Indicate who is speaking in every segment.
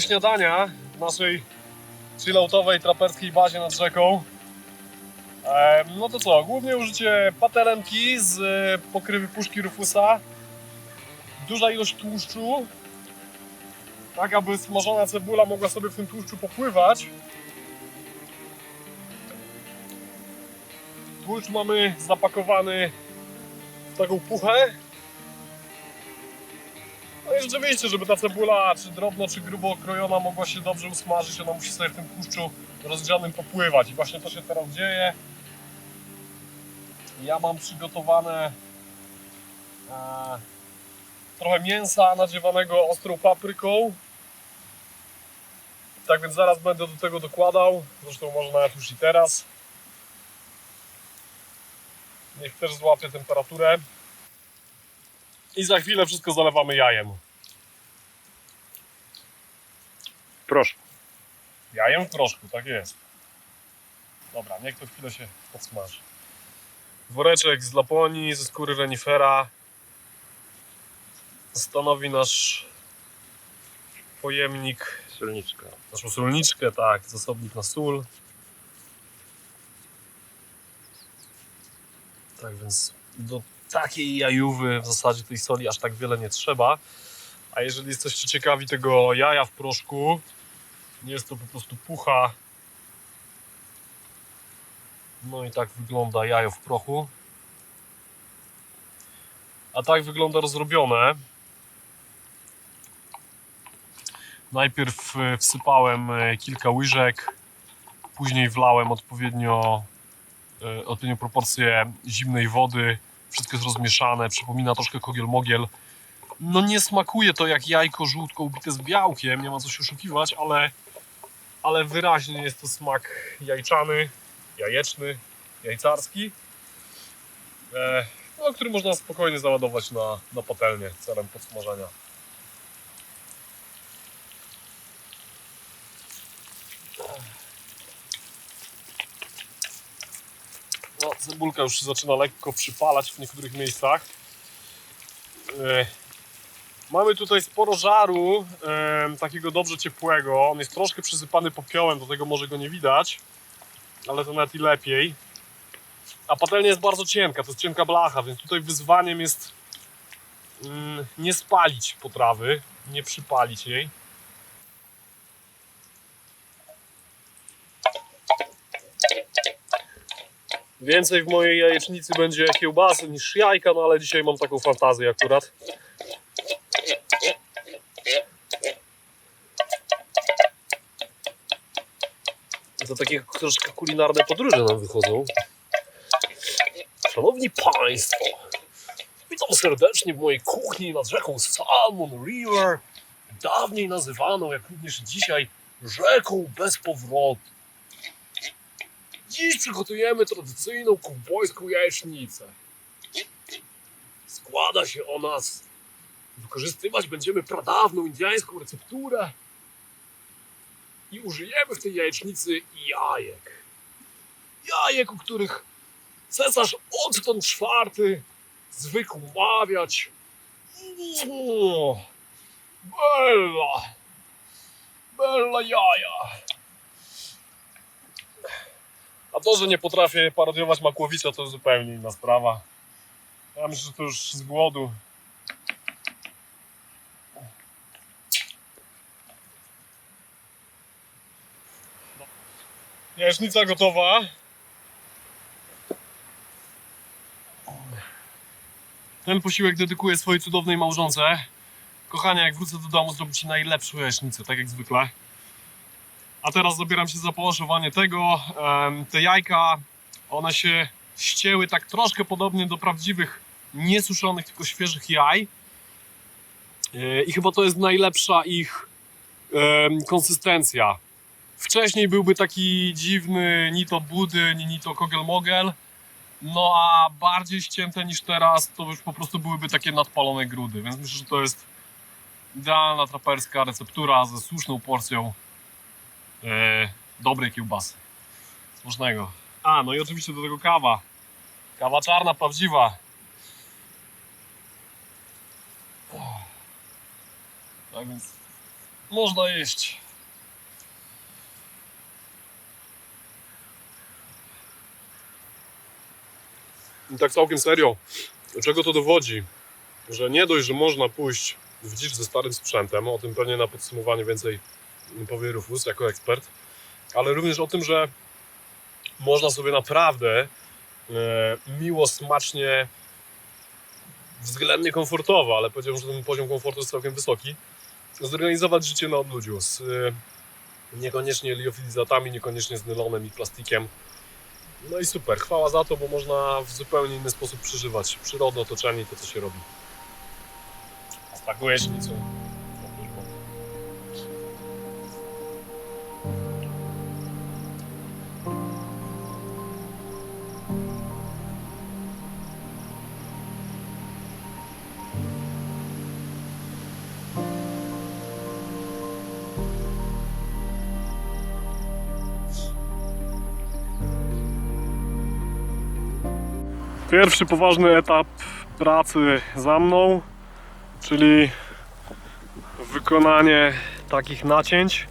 Speaker 1: Śniadania w naszej chilloutowej traperskiej bazie nad rzeką. No to co, głównie użycie patelenki z e, pokrywy puszki Rufusa. Duża ilość tłuszczu, tak aby smażona cebula mogła sobie w tym tłuszczu popływać. Tłuszcz mamy zapakowany w taką puchę. No i rzeczywiście, żeby ta cebula, czy drobno, czy grubo okrojona, mogła się dobrze usmażyć, ona musi sobie w tym tłuszczu rozgrzanym popływać. I właśnie to się teraz dzieje. Ja mam przygotowane e, trochę mięsa nadziewanego ostrą papryką. Tak więc zaraz będę do tego dokładał. Zresztą może nawet już i teraz. Niech też złapie temperaturę. I za chwilę wszystko zalewamy jajem.
Speaker 2: Proszę.
Speaker 1: Jajem w proszku, tak jest. Dobra, niech to chwilę się podsmaży. Woreczek z Laponii, ze skóry renifera stanowi nasz pojemnik,
Speaker 2: Solniczka.
Speaker 1: naszą solniczkę, tak, zasobnik na sól. Tak więc do takiej jajówy w zasadzie tej soli aż tak wiele nie trzeba. A jeżeli jesteście ciekawi tego jaja w proszku, jest to po prostu pucha. No i tak wygląda jajo w prochu. A tak wygląda rozrobione. Najpierw e, wsypałem e, kilka łyżek, później wlałem odpowiednio, e, odpowiednią proporcję zimnej wody. Wszystko jest rozmieszane, przypomina troszkę kogiel-mogiel. No nie smakuje to jak jajko żółtko ubite z białkiem, nie ma co się oszukiwać, ale, ale wyraźnie jest to smak jajczany, jajeczny, jajcarski, e, no, który można spokojnie załadować na, na patelnię celem podsmażenia. No, cebulka już zaczyna lekko przypalać w niektórych miejscach. E, Mamy tutaj sporo żaru, em, takiego dobrze ciepłego. On jest troszkę przysypany popiołem, do tego może go nie widać, ale to nawet i lepiej. A patelnia jest bardzo cienka, to jest cienka blacha, więc tutaj wyzwaniem jest mm, nie spalić potrawy, nie przypalić jej. Więcej w mojej jajecznicy będzie kiełbasy niż jajka, no ale dzisiaj mam taką fantazję akurat. To takie troszkę kulinarne podróże nam wychodzą. Szanowni Państwo, witam serdecznie w mojej kuchni nad rzeką Salmon River, dawniej nazywaną, jak również dzisiaj, rzeką bez powrotu. Dziś przygotujemy tradycyjną kowbojską jajecznicę. Składa się ona z... Wykorzystywać będziemy pradawną indyjską recepturę i użyjemy w tej jajecznicy jajek. Jajek, u których cesarz Otton IV zwykł mawiać "O, Bella, bella jaja. A to, że nie potrafię parodiować Makłowicza, to zupełnie inna sprawa. Ja myślę, że to już z głodu. Jajecznica gotowa. Ten posiłek dedykuję swojej cudownej małżonce. Kochania, jak wrócę do domu, zrobię Ci najlepszą jajecznicę, tak jak zwykle. A teraz zabieram się za połaszowanie tego. Te jajka, one się ścięły tak troszkę podobnie do prawdziwych, niesuszonych, tylko świeżych jaj. E, I chyba to jest najlepsza ich konsystencja. Wcześniej byłby taki dziwny ni to budyń, ni to kogel-mogel. No a bardziej ścięte niż teraz to już po prostu byłyby takie nadpalone grudy. Więc myślę, że to jest idealna traperska receptura ze słuszną porcją e, dobrej kiełbasy. Smacznego. A, no i oczywiście do tego kawa. Kawa czarna, prawdziwa. Tak więc można jeść. Tak całkiem serio, czego to dowodzi? Że nie dość, że można pójść w dzicz ze starym sprzętem, o tym pewnie na podsumowanie więcej powie Rufus jako ekspert, ale również o tym, że można sobie naprawdę e, miło, smacznie, względnie komfortowo, ale powiedziałbym, że ten poziom komfortu jest całkiem wysoki, zorganizować życie na odludziu z e, niekoniecznie liofilizatami, niekoniecznie z nylonem i plastikiem. No i super, chwała za to, bo można w zupełnie inny sposób przeżywać przyrodne otoczenie i to, co się robi. Smakuje śnicą. Pierwszy poważny etap pracy za mną, czyli wykonanie takich nacięć.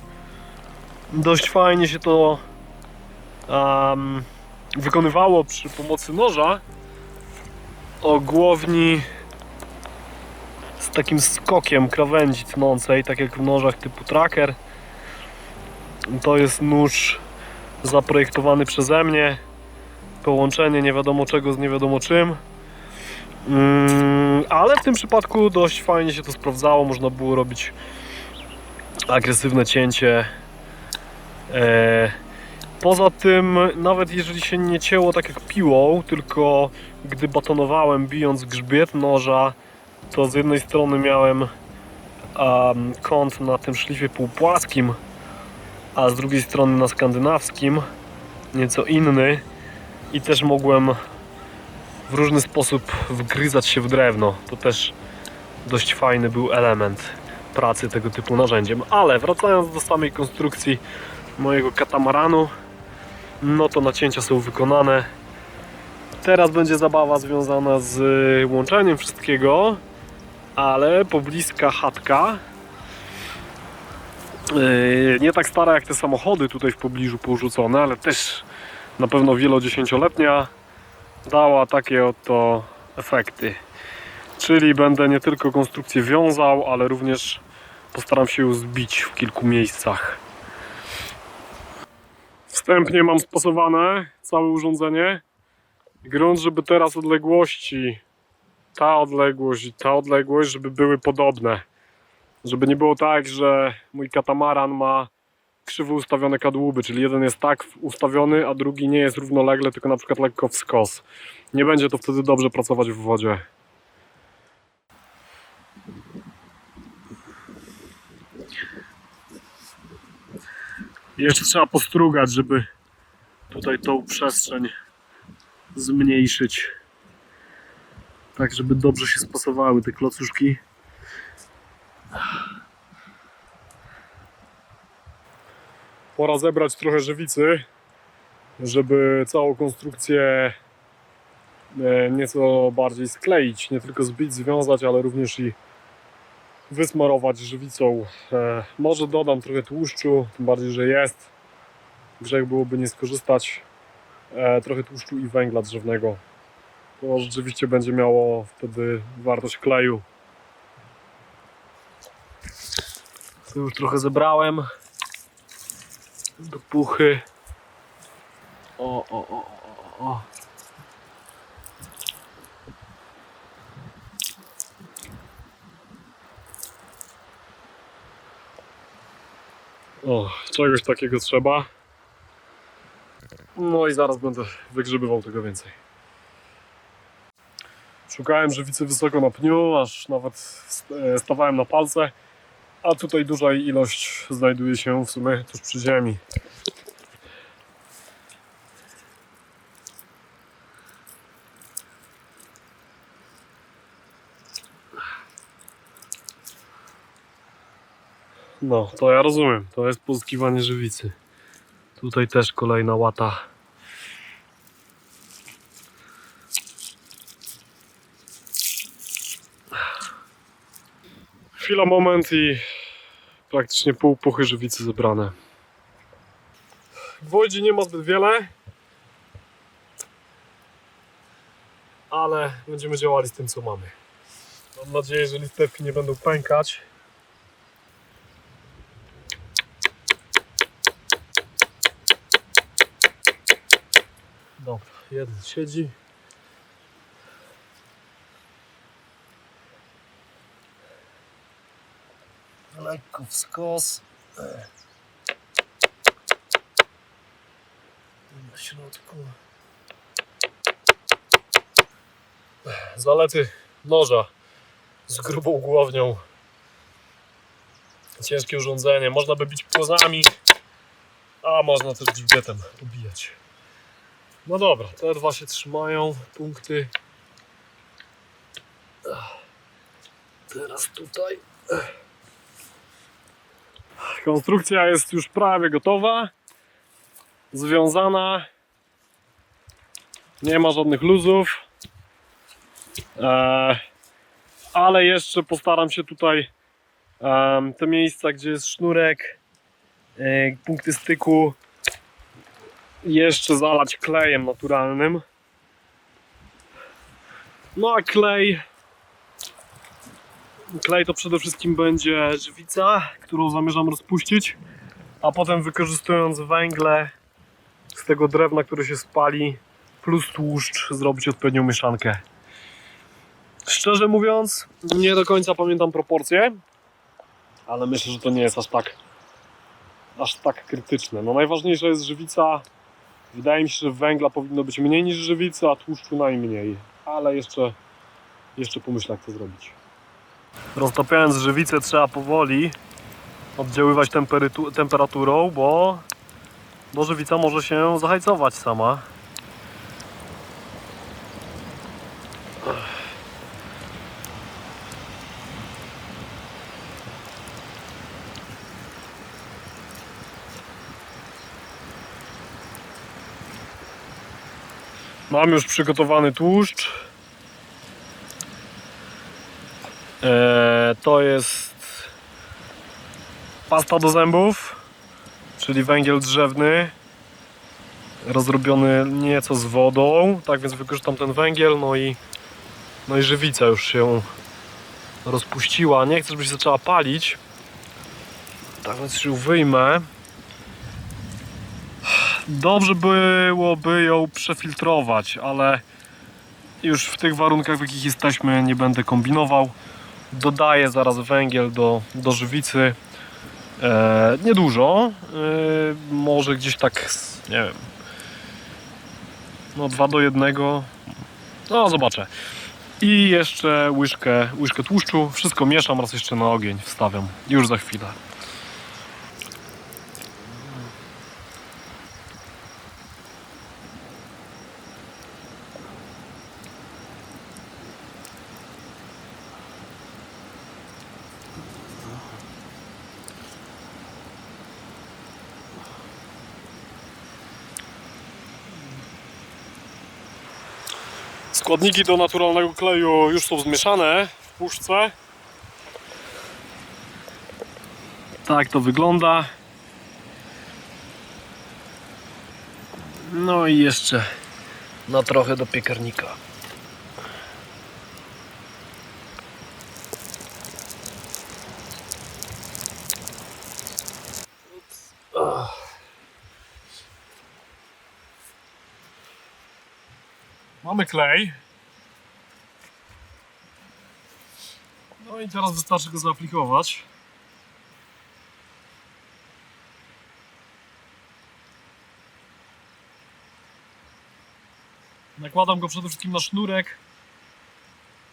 Speaker 1: Dość fajnie się to em, wykonywało przy pomocy noża o głowni z takim skokiem krawędzi tnącej, tak jak w nożach typu tracker. To jest nóż zaprojektowany przeze mnie połączenie nie wiadomo czego z nie wiadomo czym. Mm, ale w tym przypadku dość fajnie się to sprawdzało. Można było robić agresywne cięcie. E, poza tym, nawet jeżeli się nie cięło tak jak piłą, tylko gdy batonowałem bijąc grzbiet noża, to z jednej strony miałem em, kąt na tym szlifie półpłaskim, a z drugiej strony na skandynawskim, nieco inny i też mogłem w różny sposób wgryzać się w drewno. To też dość fajny był element pracy tego typu narzędziem. Ale wracając do samej konstrukcji mojego katamaranu, no to nacięcia są wykonane. Teraz będzie zabawa związana z łączeniem wszystkiego, ale pobliska chatka. Yy, Nie tak stara jak te samochody tutaj w pobliżu porzucone, ale też na pewno wielodziesięcioletnia dała takie oto efekty. Czyli będę nie tylko konstrukcję wiązał, ale również postaram się ją zbić w kilku miejscach. Wstępnie mam spasowane całe urządzenie. Grunt, żeby teraz odległości, ta odległość i ta odległość, żeby były podobne. Żeby nie było tak, że mój katamaran ma krzywo ustawione kadłuby, czyli jeden jest tak ustawiony, a drugi nie jest równolegle, tylko na przykład lekko w skos. Nie będzie to wtedy dobrze pracować w wodzie. Jeszcze trzeba postrugać, żeby tutaj tą przestrzeń zmniejszyć. Tak, żeby dobrze się spasowały te klocuszki. Pora zebrać trochę żywicy, żeby całą konstrukcję e, nieco bardziej skleić. Nie tylko zbić, związać, ale również i wysmarować żywicą. E, Może dodam trochę tłuszczu, tym bardziej, że jest. Grzech byłoby nie skorzystać. E, Trochę tłuszczu i węgla drzewnego. To rzeczywiście będzie miało wtedy wartość kleju. To już trochę zebrałem do puchy. O, o, o, o, o. O, czegoś takiego trzeba. No i zaraz będę wygrzebywał tego więcej. Szukałem żywicy wysoko na pniu, aż nawet e, stawałem na palce, a tutaj duża ilość znajduje się w sumie tuż przy ziemi. No, to ja rozumiem. To jest pozyskiwanie żywicy. Tutaj też kolejna łata. Chwila, moment i praktycznie pół puchy żywicy zebrane. Gwoździ nie ma zbyt wiele, ale będziemy działali z tym, co mamy. Mam nadzieję, że listewki nie będą pękać. Dobra, jeden siedzi. Lekko w skos. Na środku. Zalety noża z grubą głownią. Ciężkie urządzenie. Można by bić płozami, a można też grzbietem ubijać. No dobra, te dwa się trzymają. Punkty. Teraz tutaj. Konstrukcja jest już prawie gotowa. Związana. Nie ma żadnych luzów. E, ale jeszcze postaram się tutaj te miejsca, gdzie jest sznurek, e, punkty styku jeszcze zalać klejem naturalnym. No a klej klej to przede wszystkim będzie żywica, którą zamierzam rozpuścić, a potem wykorzystując węgle z tego drewna, które się spali, plus tłuszcz, zrobić odpowiednią mieszankę. Szczerze mówiąc, nie do końca pamiętam proporcje, ale myślę, że to nie jest aż tak aż tak krytyczne. No najważniejsza jest żywica. Wydaje mi się, że węgla powinno być mniej niż żywicy, a tłuszczu najmniej. Ale jeszcze, jeszcze pomyślę, jak to zrobić. Roztapiając żywicę trzeba powoli oddziaływać temperaturą, bo, bo żywica może się zahajcować sama. Mam już przygotowany tłuszcz. Eee, to jest pasta do zębów, czyli węgiel drzewny, rozrobiony nieco z wodą. Tak więc wykorzystam ten węgiel, no i, no i żywica już się rozpuściła. Nie chcę, żeby się zaczęła palić. Tak więc ją wyjmę. Dobrze byłoby ją przefiltrować, ale już w tych warunkach, w jakich jesteśmy, nie będę kombinował. Dodaję zaraz węgiel do, do żywicy. E, niedużo, e, może gdzieś tak, nie wiem, no 2 do 1. No, zobaczę. I jeszcze łyżkę, łyżkę tłuszczu. Wszystko mieszam, raz jeszcze na ogień wstawiam. Już za chwilę. Składniki do naturalnego kleju już są zmieszane w puszce. Tak to wygląda. No i jeszcze na trochę do piekarnika. Mamy klej. No i teraz wystarczy go zaaplikować. Nakładam go przede wszystkim na sznurek.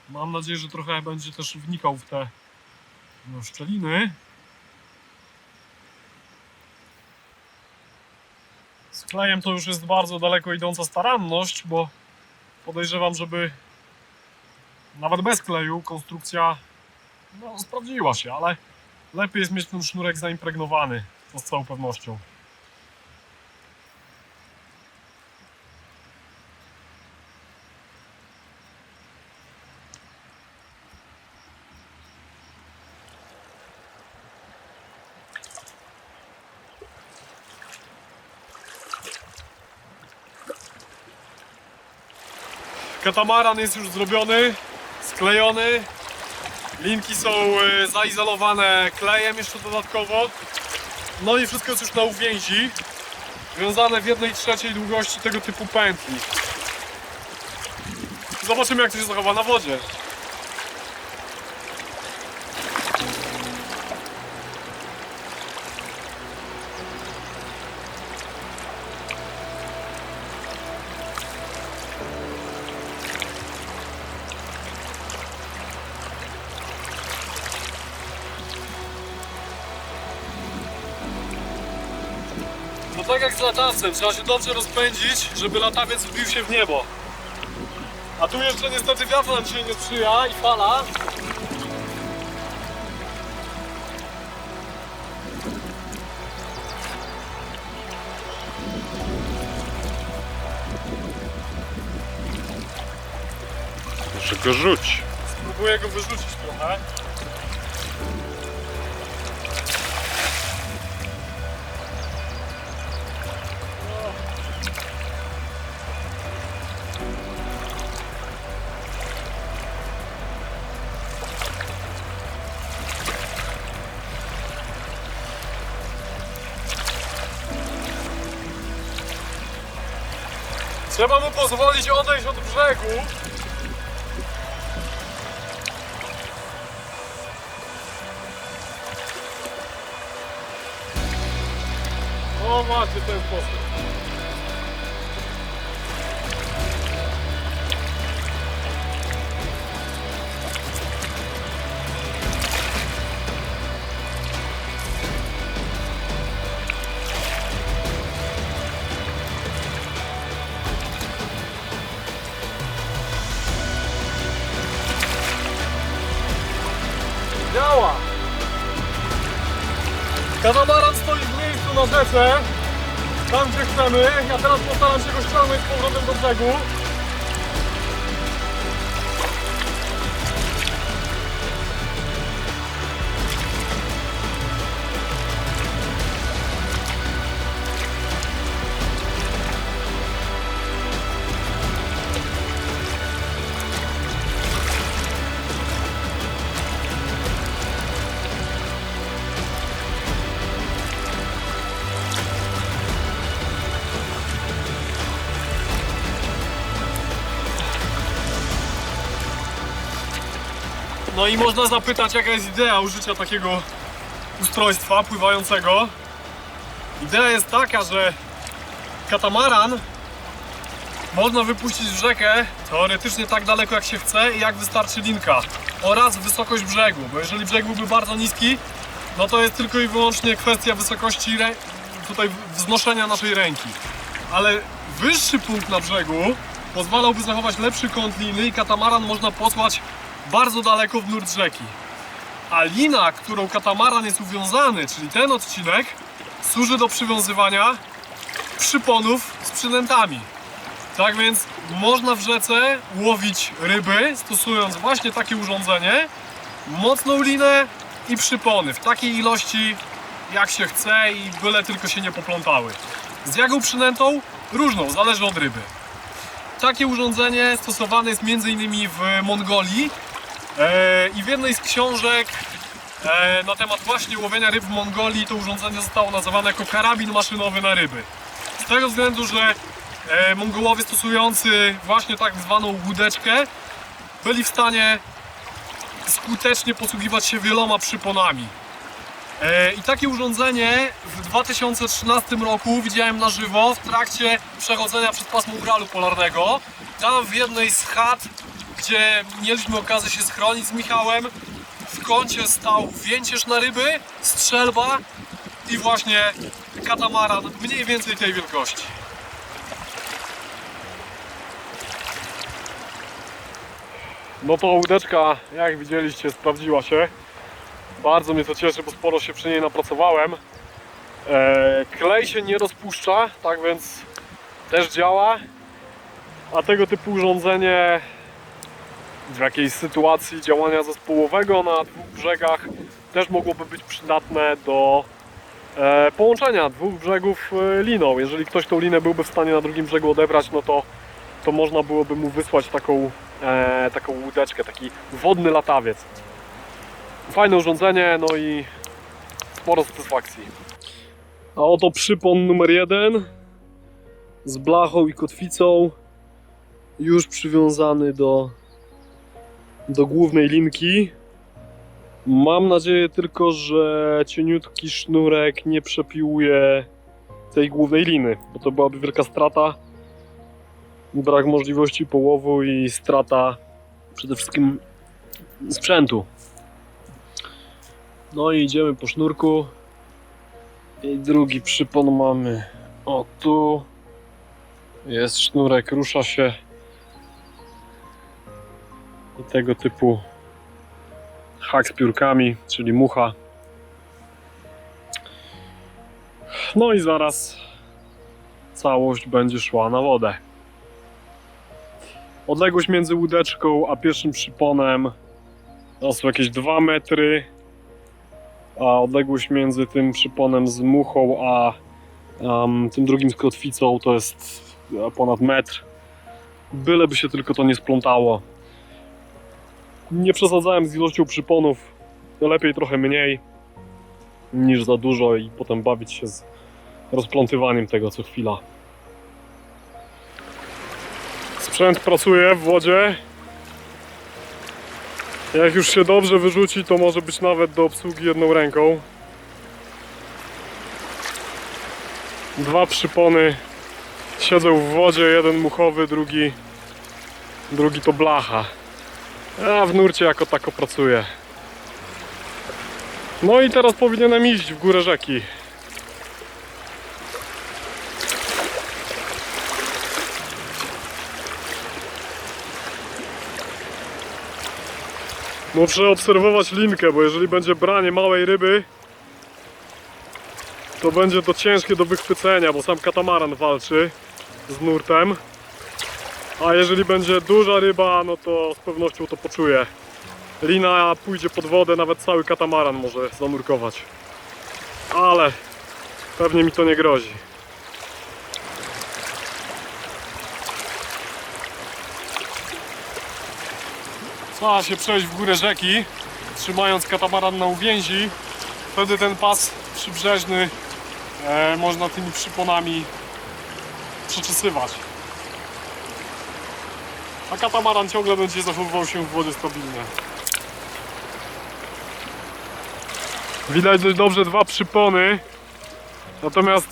Speaker 1: Mam nadzieję, że trochę będzie też wnikał w te no, szczeliny. Z klejem to już jest bardzo daleko idąca staranność, bo podejrzewam, żeby nawet bez kleju konstrukcja no, sprawdziła się, ale lepiej jest mieć ten sznurek zaimpregnowany, to z całą pewnością. Katamaran jest już zrobiony, sklejony. Linki są e, zaizolowane klejem jeszcze dodatkowo. No i wszystko jest już na uwięzi. Wiązane w jednej trzeciej długości tego typu pętli. Zobaczymy jak to się zachowa na wodzie. Trzeba się dobrze rozpędzić, żeby latawiec wbił się w niebo. A tu jeszcze niestety wiatr nam dzisiaj nie sprzyja i fala.
Speaker 2: Może go rzuć.
Speaker 1: Spróbuję go wyrzucić trochę. Pozwolić odejść od brzegu. O właśnie ten sposób. Chcemy. Ja teraz postaram się go ściągnąć z powrotem do brzegu. No i można zapytać, jaka jest idea użycia takiego ustrojstwa pływającego. Idea jest taka, że katamaran można wypuścić w rzekę teoretycznie tak daleko jak się chce i jak wystarczy linka oraz wysokość brzegu, bo jeżeli brzeg byłby bardzo niski, no to jest tylko i wyłącznie kwestia wysokości tutaj wznoszenia naszej ręki. Ale wyższy punkt na brzegu pozwalałby zachować lepszy kąt liny i katamaran można posłać bardzo daleko w nurt rzeki. A lina, którą katamaran jest uwiązany, czyli ten odcinek, służy do przywiązywania przyponów z przynętami. Tak więc można w rzece łowić ryby, stosując właśnie takie urządzenie, mocną linę i przypony w takiej ilości jak się chce i byle tylko się nie poplątały. Z jaką przynętą? Różną, zależy od ryby. Takie urządzenie stosowane jest m.in. w Mongolii i w jednej z książek e, na temat właśnie łowienia ryb w Mongolii to urządzenie zostało nazwane jako karabin maszynowy na ryby. Z tego względu, że e, Mongołowie stosujący właśnie tak zwaną łódeczkę byli w stanie skutecznie posługiwać się wieloma przyponami. E, I takie urządzenie w 2013 roku widziałem na żywo w trakcie przechodzenia przez pasmo Uralu Polarnego. Tam w jednej z chat, gdzie mieliśmy okazję się schronić z Michałem, w kącie stał więcież na ryby, strzelba i właśnie katamaran mniej więcej tej wielkości. No to łódeczka, jak widzieliście, sprawdziła się. Bardzo mnie to cieszy, bo sporo się przy niej napracowałem. E, klej się nie rozpuszcza, tak więc też działa. A tego typu urządzenie w jakiejś sytuacji działania zespołowego na dwóch brzegach też mogłoby być przydatne do e, połączenia dwóch brzegów e, liną. Jeżeli ktoś tą linę byłby w stanie na drugim brzegu odebrać, no to to można byłoby mu wysłać taką, e, taką łódeczkę, taki wodny latawiec. Fajne urządzenie, no i sporo satysfakcji. A oto przypon numer jeden z blachą i kotwicą już przywiązany do, do głównej linki. Mam nadzieję tylko, że cieniutki sznurek nie przepiłuje tej głównej liny, bo to byłaby wielka strata. Brak możliwości połowu i strata przede wszystkim sprzętu. No i idziemy po sznurku. I drugi przypon mamy. O tu. Jest sznurek, rusza się. I tego typu hak z piórkami, czyli mucha. No i zaraz całość będzie szła na wodę. Odległość między łódeczką a pierwszym przyponem to są jakieś 2 metry, a odległość między tym przyponem z muchą a em, tym drugim z kotwicą to jest ponad metr. Byleby się tylko to nie splątało. Nie przesadzałem z ilością przyponów, lepiej trochę mniej niż za dużo i potem bawić się z rozplątywaniem tego co chwila. Sprzęt pracuje w wodzie. Jak już się dobrze wyrzuci, to może być nawet do obsługi jedną ręką. Dwa przypony siedzą w wodzie, jeden muchowy, drugi, drugi to blacha. A w nurcie jako tako pracuje. No i teraz powinienem iść w górę rzeki. Muszę obserwować linkę, bo jeżeli będzie branie małej ryby, to będzie to ciężkie do wychwycenia, bo sam katamaran walczy z nurtem. A jeżeli będzie duża ryba, no to z pewnością to poczuję. Lina pójdzie pod wodę, nawet cały katamaran może zanurkować. Ale pewnie mi to nie grozi. Trzeba się przejść w górę rzeki, trzymając katamaran na uwięzi. Wtedy ten pas przybrzeżny e, można tymi przyponami przeczesywać. A katamaran ciągle będzie zachowywał się w wodzie stabilnie. Widać dość dobrze dwa przypony, natomiast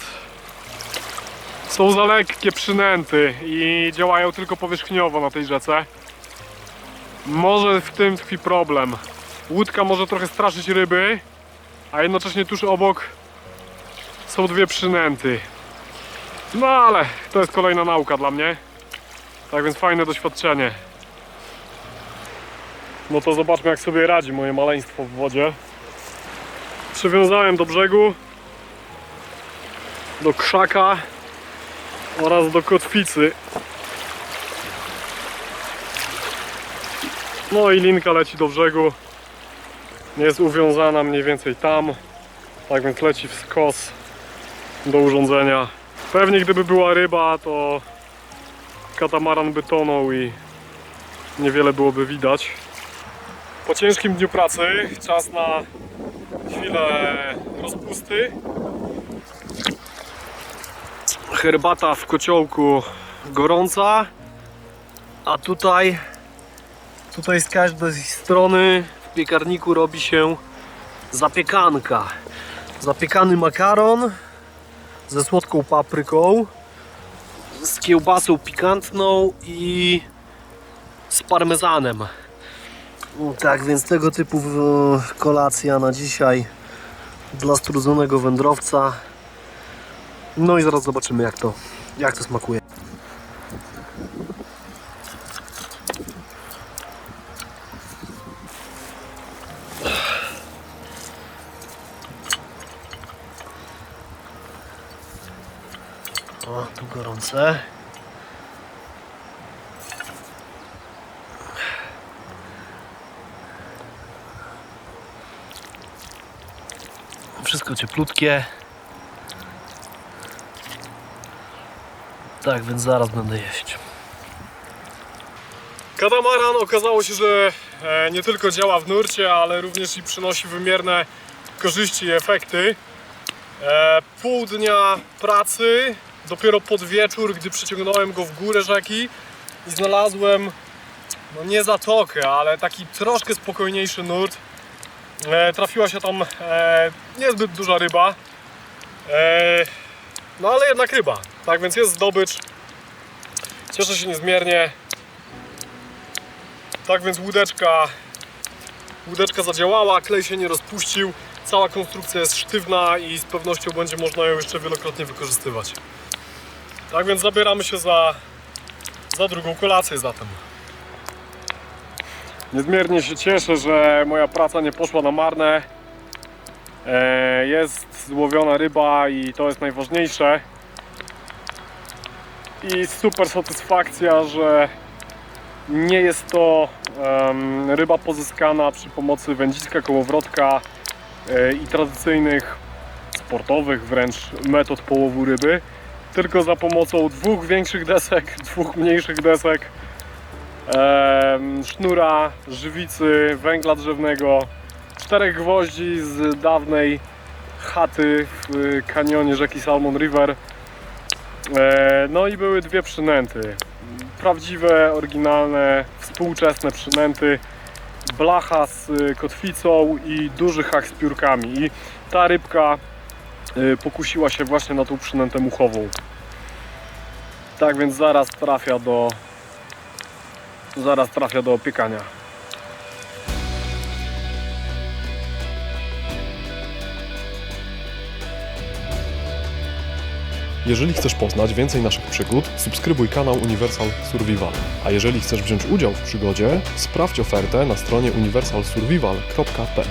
Speaker 1: są za lekkie przynęty i działają tylko powierzchniowo na tej rzece. Może w tym tkwi problem. Łódka może trochę straszyć ryby, a jednocześnie tuż obok są dwie przynęty. No ale to jest kolejna nauka dla mnie. Tak więc fajne doświadczenie. No to zobaczmy jak sobie radzi moje maleństwo w wodzie. Przywiązałem do brzegu, do krzaka oraz do kotwicy. No i linka leci do brzegu. Jest uwiązana mniej więcej tam. Tak więc leci w skos do urządzenia. Pewnie gdyby była ryba, to katamaran by tonął i niewiele byłoby widać. Po ciężkim dniu pracy czas na chwilę rozpusty. Herbata w kociołku gorąca, a tutaj Tutaj z każdej strony w piekarniku robi się zapiekanka. Zapiekany makaron ze słodką papryką, z kiełbasą pikantną i z parmezanem. Tak więc tego typu e, kolacja na dzisiaj dla strudzonego wędrowca. No i zaraz zobaczymy jak to, jak to smakuje. Wszystko cieplutkie. Tak, więc zaraz będę jeść. Katamaran okazało się, że e, nie tylko działa w nurcie, ale również i przynosi wymierne korzyści i efekty. E, pół dnia pracy, dopiero pod wieczór, gdy przyciągnąłem go w górę rzeki i znalazłem, no nie zatokę, ale taki troszkę spokojniejszy nurt. E, trafiła się tam e, niezbyt duża ryba, e, no ale jednak ryba, tak więc jest zdobycz. Cieszę się niezmiernie. Tak więc łódeczka, łódeczka zadziałała, klej się nie rozpuścił, cała konstrukcja jest sztywna i z pewnością będzie można ją jeszcze wielokrotnie wykorzystywać. Tak więc zabieramy się za, za drugą kolację zatem. Niezmiernie się cieszę, że moja praca nie poszła na marne. E, Jest złowiona ryba i to jest najważniejsze. I super satysfakcja, że nie jest to ryba pozyskana przy pomocy wędziska, kołowrotka e, i tradycyjnych, sportowych wręcz metod połowu ryby, tylko za pomocą dwóch większych desek, dwóch mniejszych desek, sznura, żywicy, węgla drzewnego, czterech gwoździ z dawnej chaty w kanionie rzeki Salmon River. E, No i były dwie przynęty. Prawdziwe, oryginalne, współczesne przynęty. Blacha z y, kotwicą i duży hak z piórkami. I ta rybka y, pokusiła się właśnie na tą przynętę muchową. Tak więc zaraz trafia do zaraz trafia do opiekania.
Speaker 3: Jeżeli chcesz poznać więcej naszych przygód, subskrybuj kanał Universal Survival. A jeżeli chcesz wziąć udział w przygodzie, sprawdź ofertę na stronie universalsurvival.pl.